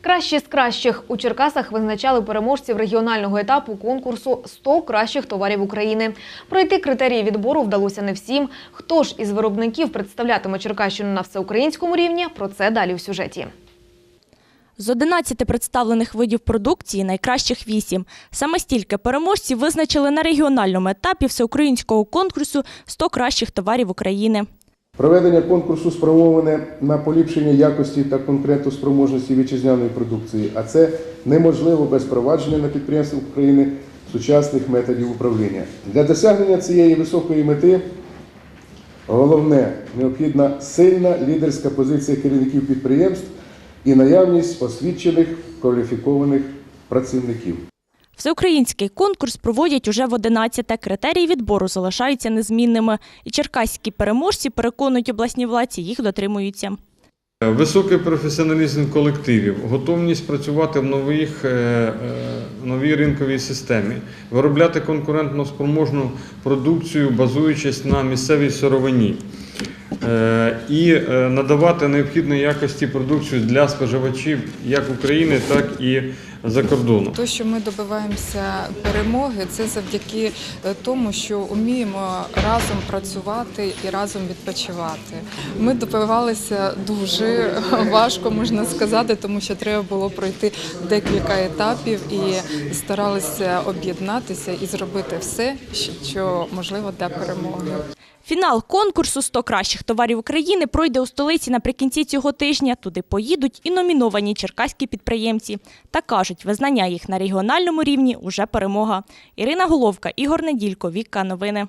Кращі з кращих у Черкасах визначали переможців регіонального етапу конкурсу «100 кращих товарів України. Пройти критерії відбору вдалося не всім. Хто ж із виробників представлятиме Черкащину на всеукраїнському рівні? Про це далі в сюжеті. З 11 представлених видів продукції найкращих 8. Саме стільки переможців визначили на регіональному етапі всеукраїнського конкурсу «100 кращих товарів України». Проведення конкурсу спрямоване на поліпшення якості та конкурентоспроможності вітчизняної продукції, а це неможливо без впровадження на підприємствах України сучасних методів управління. Для досягнення цієї високої мети головне необхідна сильна лідерська позиція керівників підприємств і наявність освічених кваліфікованих працівників. Всеукраїнський конкурс проводять уже в 11-те. Критерії відбору залишаються незмінними. І черкаські переможці переконують обласні владці, їх дотримуються. Високий професіоналізм колективів, готовність працювати в нових, е, е, новій ринковій системі, виробляти конкурентно спроможну продукцію, базуючись на місцевій сировині, е, і надавати необхідної якості продукцію для споживачів як України, так і за кордону. То, що ми добиваємося перемоги, це завдяки е, тому, що вміємо разом працювати і разом відпочивати. Ми добивалися дуже важко, можна сказати, тому що треба було пройти декілька етапів і старалися об'єднатися і зробити все, що можливо для перемоги. Фінал конкурсу «100 кращих товарів України пройде у столиці наприкінці цього тижня. Туди поїдуть і номіновані черкаські підприємці. Та кажуть, визнання їх на регіональному рівні уже перемога. Ірина Головка, Ігор Неділько, Вікка Новини.